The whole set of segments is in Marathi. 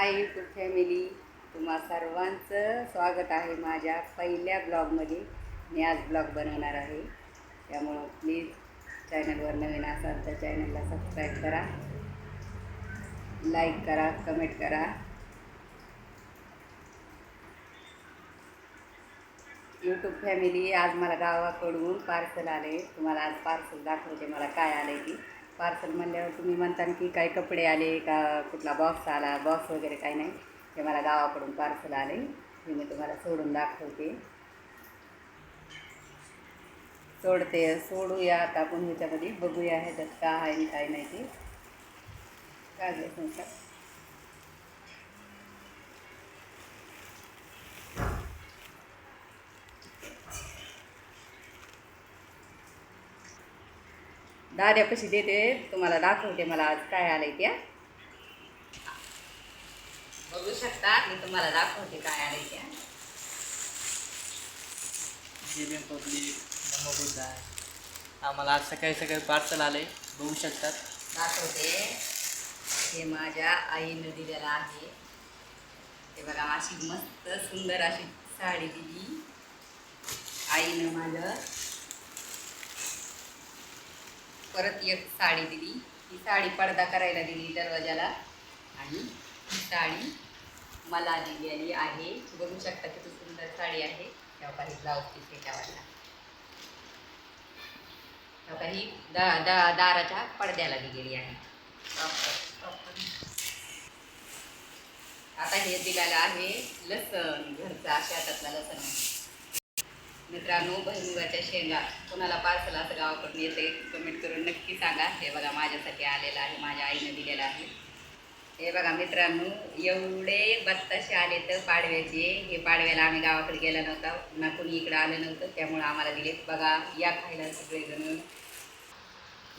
हाय यूट्यूब फॅमिली तुम्हा सर्वांचं स्वागत आहे माझ्या पहिल्या ब्लॉगमध्ये. मी आज ब्लॉग बनवणार आहे. त्यामुळं प्लीज चॅनलवर नवीन असाल तर चॅनलला सबस्क्राईब करा. लाईक करा कमेंट करा. यूट्यूब फॅमिली आज मला गावाकडून पार्सल आले. तुम्हाला आज पार्सल दाखवते मला काय आले की पार्सल म्हणल्यावर तुम्ही म्हणता की काही कपडे आले का कुठला बॉक्स आला बॉक्स वगैरे काही नाही. ते मला गावाकडून पार्सल आले. हे मी तुम्हाला सोडून दाखवते. सोडते सोडूया आता आपण ह्याच्यामध्ये. बघूया ह्याच्यात काय आहे आणि काय नाही ते. काय झालं? संसार दाद्या कशी देते तुम्हाला दाखवते मला आज काय आलंय त्या बघू शकता मी तुम्हाला दाखवते काय आलंय त्या जेबीएम पब्लिक नमोबुद्ध आहे. आम्हाला आज सकाळी सकाळी पार्सल आले बघू शकतात. दाखवते. हे माझ्या आईनं दिलेलं आहे. ते बघा अशी मस्त सुंदर अशी साडी दिली. आईनं माझं. परत एक साडी दिली. ही साडी पडदा करायला दिली दरवाजाला. आणि ही साडी मला दिलेली आहे. बघू शकता किती सुंदर साडी आहे. तेव्हा काही ब्लाऊज पीस त्याच्यावरला तेव्हा ही दा दा दाराच्या पडद्याला दिलेली आहे. आता हे दिलेलं आहे लसण घरचा शेतातला लसण मित्रांनो भैमुगाच्या शेंगा. कोणाला पार्सल असं गावाकडून येते कमेंट करून नक्की सांगा. हे बघा माझ्यासाठी आलेलं आहे माझ्या आईनं दिलेलं आहे. हे बघा मित्रांनो एवढे बत्ताशे आले तर पाडव्याचे. हे पाडव्याला आम्ही गावाकडे गेला नव्हता ना कोणी इकडं आलं नव्हतं त्यामुळं आम्हाला दिले बघा या खायला सगळेजण.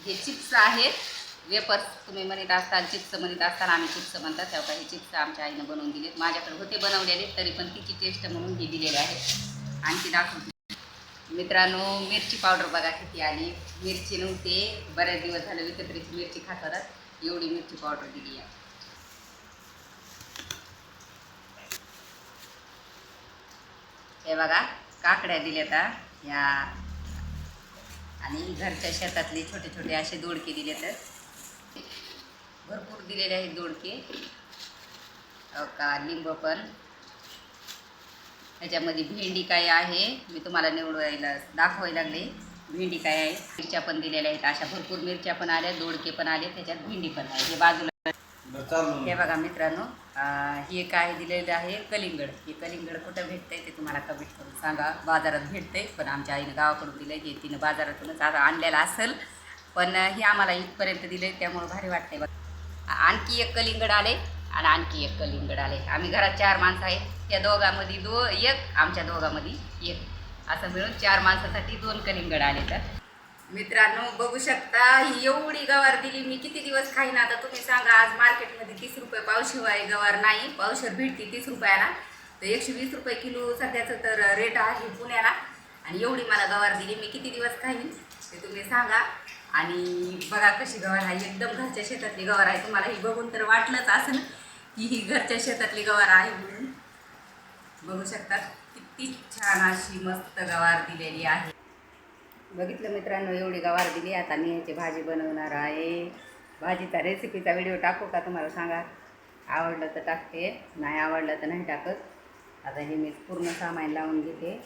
हे चिप्स आहेत. वेपर्स तुम्ही म्हणत असताल चिप्स म्हणत असताना आम्ही चिप्स म्हणतात. तेव्हा हे चिप्स आमच्या आईनं बनवून दिलेत. माझ्याकडे होते बनवलेले तरी पण तिची टेस्ट म्हणून हे दिलेले आहेत. आणखी दाखवते मित्रांनो मिरची पावडर बघा किती आली. मिरची नव्हते. बऱ्याच दिवस झाले विकत्रीची मिरची खातातच एवढी मिरची पावडर दिली आहे. हे बघा काकड्या दिल्यात हा. या. आणि घरच्या शेतातले छोटे छोटे असे दोडके दिले तर भरपूर दिलेले आहेत दोडके. हो का लिंब पण. त्याच्यामध्ये भेंडी काय आहे? मी तुम्हाला निवडायला दाखवायला लागले. भेंडी काय आहे? मिरच्या पण दिलेल्या आहेत. अशा भरपूर मिरच्या पण आल्या दोडके पण आले त्याच्यात भेंडी पण आहे. हे बाजूला हे बघा मित्रांनो हे काय दिलेलं आहे? कलिंगड. हे कलिंगड कुठं भेटतंय ते तुम्हाला कमेंट करून सांगा. बाजारात भेटतंय पण आमच्या आईनं गावाकडून दिलंय. हे तिनं बाजारातूनच आता आणलेलं असेल. पण हे आम्हाला इथपर्यंत दिलंय त्यामुळे भारी वाटतंय बघा. आणखी एक कलिंगड आले आणि आणखी एक कलिंगड आले आम्ही घरात चार माणसं आहेत. त्या दोघांमध्ये दो एक आमच्या दोघांमध्ये एक. असं मिळून चार माणसासाठी दोन कलिंगड आले तर. मित्रांनो बघू शकता ही एवढी गवार दिली मी किती दिवस खाईन आता तुम्ही सांगा. आज मार्केटमध्ये तीस रुपये पावशिवाय गवार नाही. पावशर भेटते तीस रुपयाला. तर एकशे वीस रुपये किलो सध्याचं तर रेट आहे पुण्याला. आणि एवढी मला गवार दिली मी किती दिवस खाईन ते तुम्ही सांगा. आणि बघा कशी गवार आहे. एकदम घरच्या शेतातली गवार आहे. तुम्हाला ही बघून तर वाटलंच असं ना की ही घरच्या शेतातली गवार आहे म्हणून. बघू शकतात किती छान अशी मस्त गवार दिलेली आहे. बघितलं मित्रांनो एवढी गवार दिली. आता मी ह्याची भाजी बनवणार आहे. भाजीचा रेसिपीचा व्हिडिओ टाकू का तुम्हाला सांगा? आवडलं तर टाकते. नाही आवडलं तर नाही टाकत. आता हे मी पूर्ण सामान लावून घेते.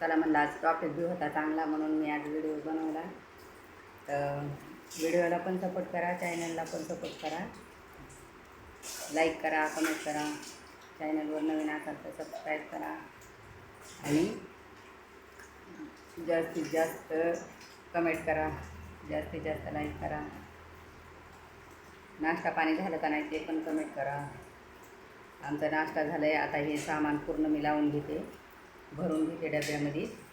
चला म्हणलं आज टॉपिक बी होता चांगला म्हणून मी आज व्हिडिओ बनवला. तर व्हिडिओला पण सपोर्ट करा चॅनलला पण सपोर्ट करा. लाईक करा कमेंट करा. चॅनलवर नवीन असाल तर सबस्क्राईब करा. आणि जास्तीत जास्त कमेंट करा. जास्तीत जास्त लाईक करा. नाश्ता पाणी झालं का नाही ते पण कमेंट करा. आमचा नाश्ता झाला आहे आता हे सामान पूर्ण मी लावून घेते. भरून घेते डब्यामध्ये.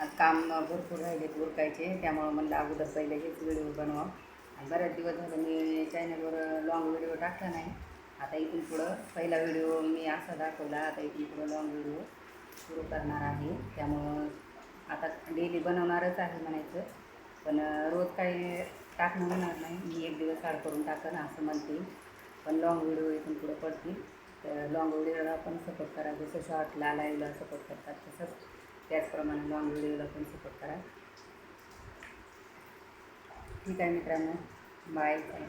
आज काम भरपूर राहिलेत उरकायचे त्यामुळं म्हणलं अगोदर पहिले हेच व्हिडिओ बनवा आणि बऱ्याच दिवस झालं मी चॅनलवर लाँग व्हिडिओ टाकला नाही. आता इथून पुढं पहिला व्हिडिओ मी असा दाखवला आता इथून पुढं लॉंग व्हिडिओ सुरू करणार आहे. त्यामुळं आता डेली बनवणारच आहे म्हणायचं. पण रोज काही टाकणं होणार नाही. मी एक दिवस काढ करून टाकणं असं म्हणते. पण लॉंग व्हिडिओ इथून पुढं पडतील. तर लॉंग व्हिडिओला पण सपोर्ट करा. जसं शॉर्टला लाईव्हला सपोर्ट करतात तसंच. त्याचप्रमाणे लॉंग व्हिडिओला पण सपोर्ट करा. ठीक आहे मित्रांनो. Bye bye